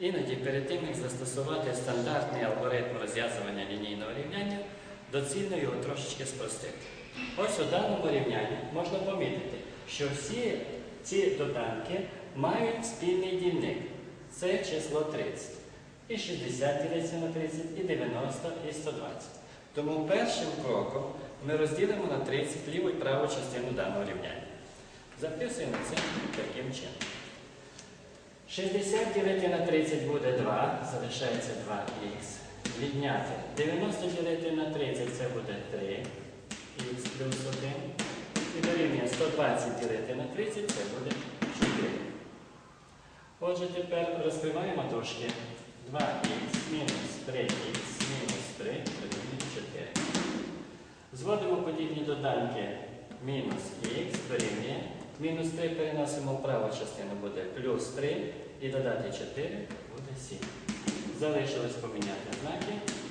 Іноді перед тим, як застосувати стандартний алгоритм розв'язування лінійного рівняння, доцільно його трошечки спростити. Ось у даному рівнянні можна помітити, що всі ці доданки мають спільний дільник. Це число 30. І 60 ділиться на 30, і 90, і 120. Тому першим кроком ми розділимо на 30 ліву і праву частину даного рівняння. Записуємо це таким чином. 60 ділити на 30 буде 2, залишається 2х. Відняти 90 ділити на 30 це буде 3х плюс 1. І дорівнює 120 ділити на 30 це буде 4. Отже, тепер розкриваємо дужки. 2х мінус 3х мінус 3 дорівнює 4. Зводимо подібні доданки мінус х дорівнює. Мінус 3 переносимо в праву частину буде плюс 3 і додати 4 буде 7. Залишилось поміняти знаки.